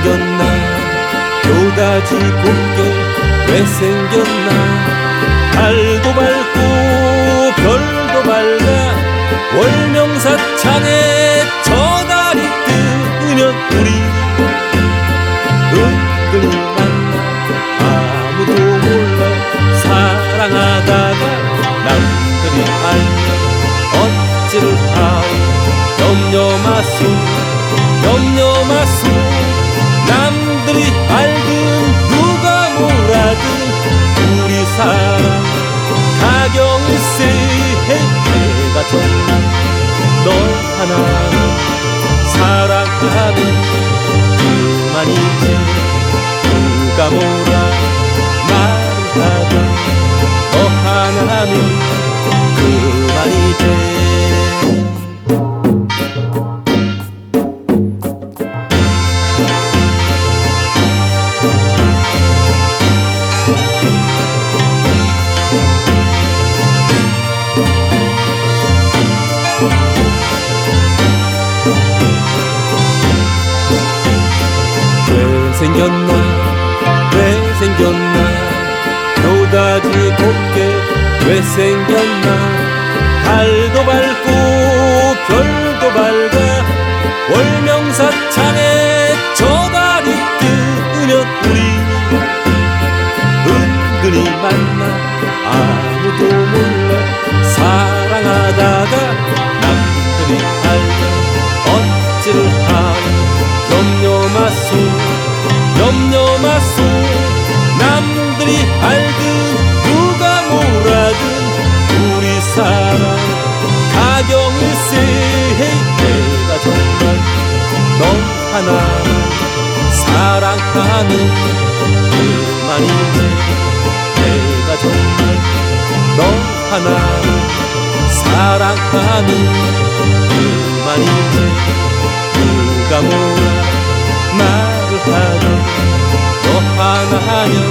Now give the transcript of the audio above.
생겼나? 교다줄 꽃게 왜 생겼나? 달도 밝고 별도 밝아 월명사창에 저 달이 뜨면 우리 눈들로 만나. 아무도 몰라. 사랑하다가 남들이 알면 어찌를 아이 염려 마소 염려 마소 알든 누가 뭐라든 우리 사랑 가경일세 내가 정말 널 하나는 사랑하는 그만이지. 누가 뭐 생겼나? 왜 생겼나? 노다지 곱게 왜 생겼나? 달도 밝고 별도 밝아 월명사창에 저 달이 뜨면 우리 은근히 만나. 아 염려마소. 남들이 알든 누가 뭐라든 우리 사랑 가경일세 내가 정말 너 하나만 사랑하는 그만이지 내가 정말 너 하나만 사랑하는 그만이지 año